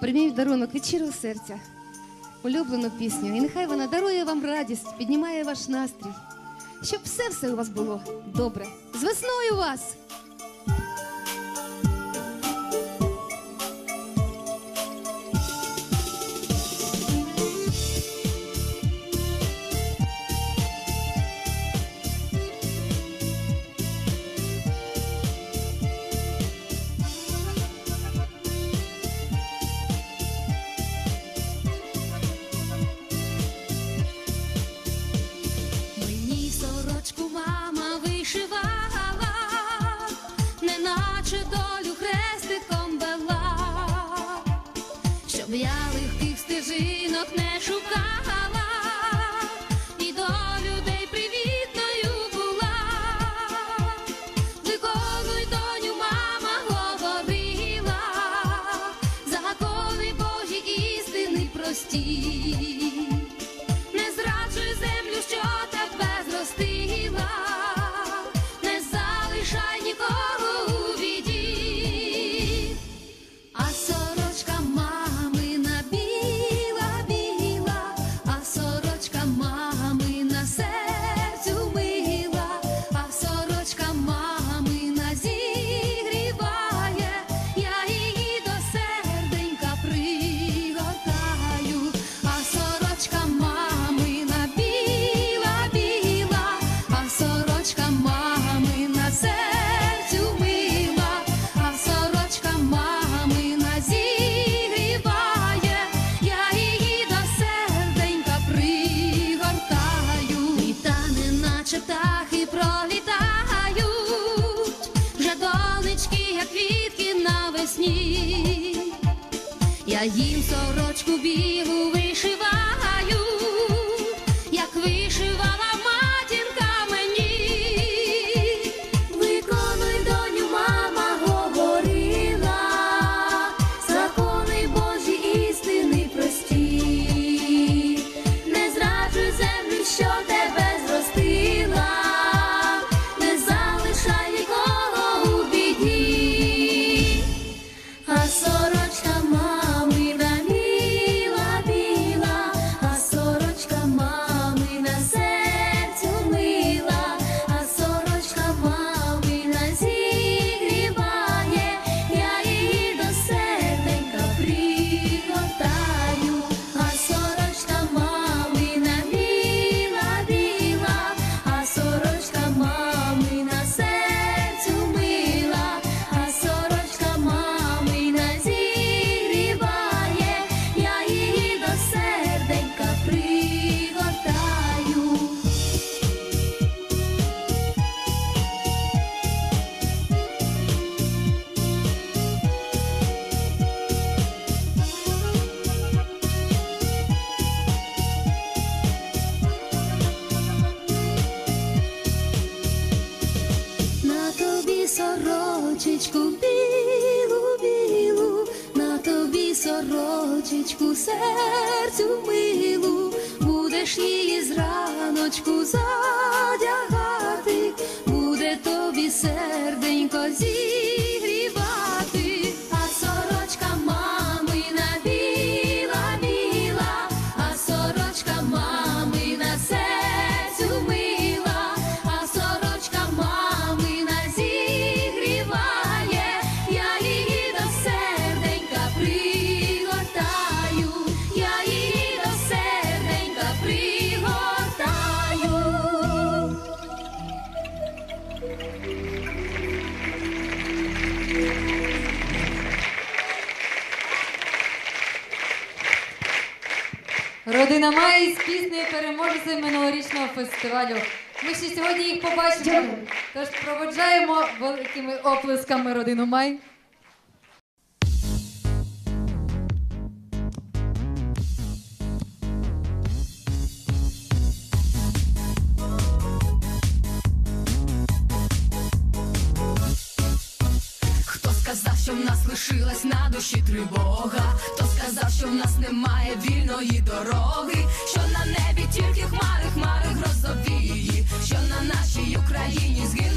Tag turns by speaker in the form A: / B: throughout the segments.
A: Прийміть дарунок від щирого серця, улюблену пісню. І нехай вона дарує вам радість, піднімає ваш настрій, щоб все все у вас було добре. З весною вас!
B: шукала, і до людей привітною була, виконуй доню, мама говорила, загадкові Божі істини прості. їм сорочку білу. серцю ми.
C: Родина Має з піснею переможця минулорічного фестивалю. Ми ще сьогодні їх побачимо. Тож проводжаємо великими оплесками родину Май.
D: що в нас лишилась на душі тривога, хто сказав, що в нас немає вільної дороги, що на небі тільки хмари, хмари грозовії, що на нашій Україні згинули.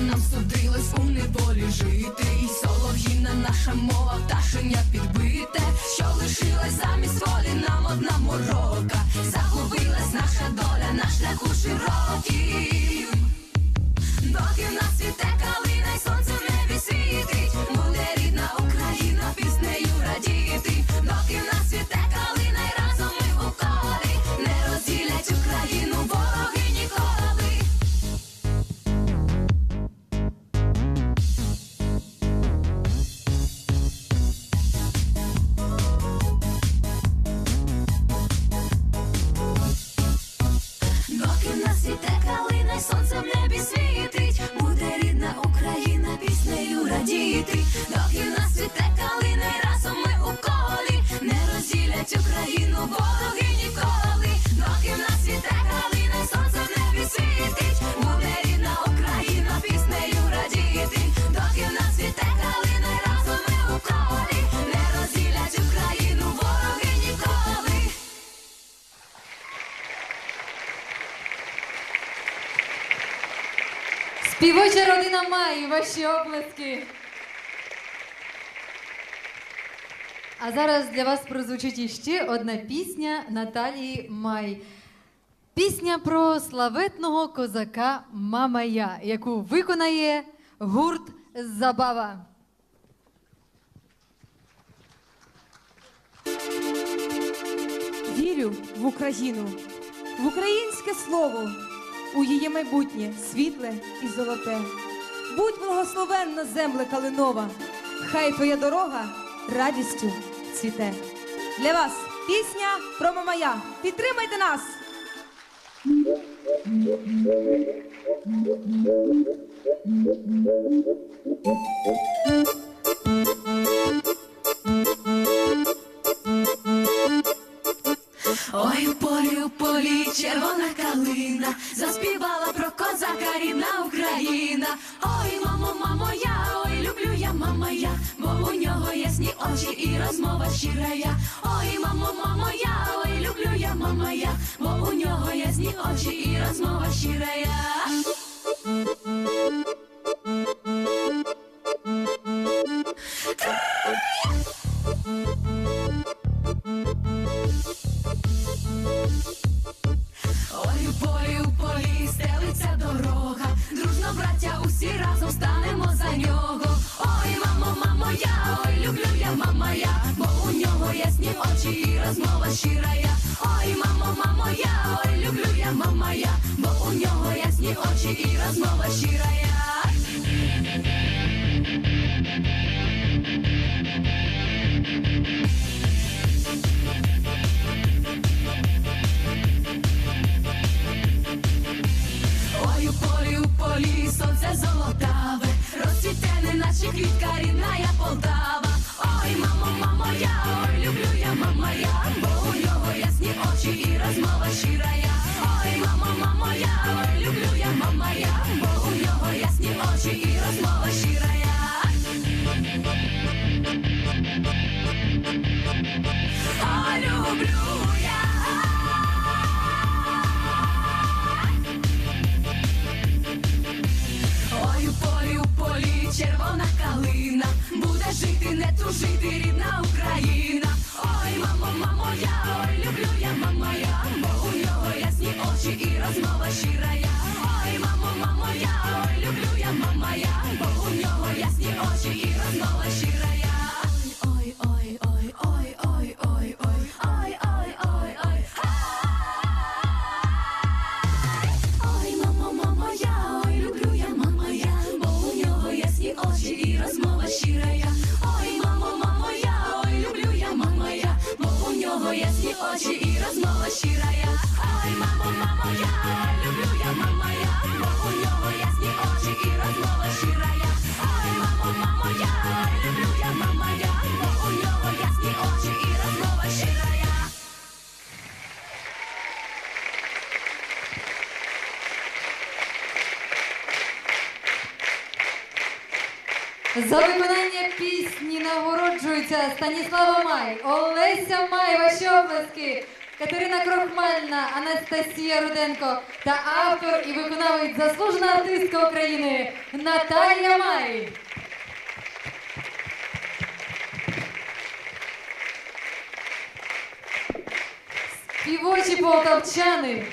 D: нам судилось у неволі жити, І солов'їна наша мова, пташеня підбите, що лишилась замість волі, нам одна морока, загубилась наша доля, наш шляху широкий. Доки в нас світе калина, й сонце в небі світить.
C: Співоча родина має ваші оплески. А зараз для вас прозвучить іще одна пісня Наталії Май. Пісня про славетного козака Мамая, яку виконає гурт Забава.
E: Вірю в Україну, в українське слово у її майбутнє світле і золоте. Будь благословенна земле калинова, хай твоя дорога радістю цвіте. Для вас пісня про Мамая. Підтримайте нас!
D: Thank you. розмова щира Ой, мамо, мамо, я, ой, люблю я, мама я, бо у нього ясні очі і розмова щира я, бо у нього ясні очі і розмова щира як Ой, у полі, у полі, сонце золотаве, розцвіте, не наші квітка Знову щира
C: За виконання пісні нагороджуються Станіслава Май, Олеся Май, ваші обласки, Катерина Крохмальна, Анастасія Руденко та автор і виконавець заслужена артистка України Наталія Май. Співочі полтавчани.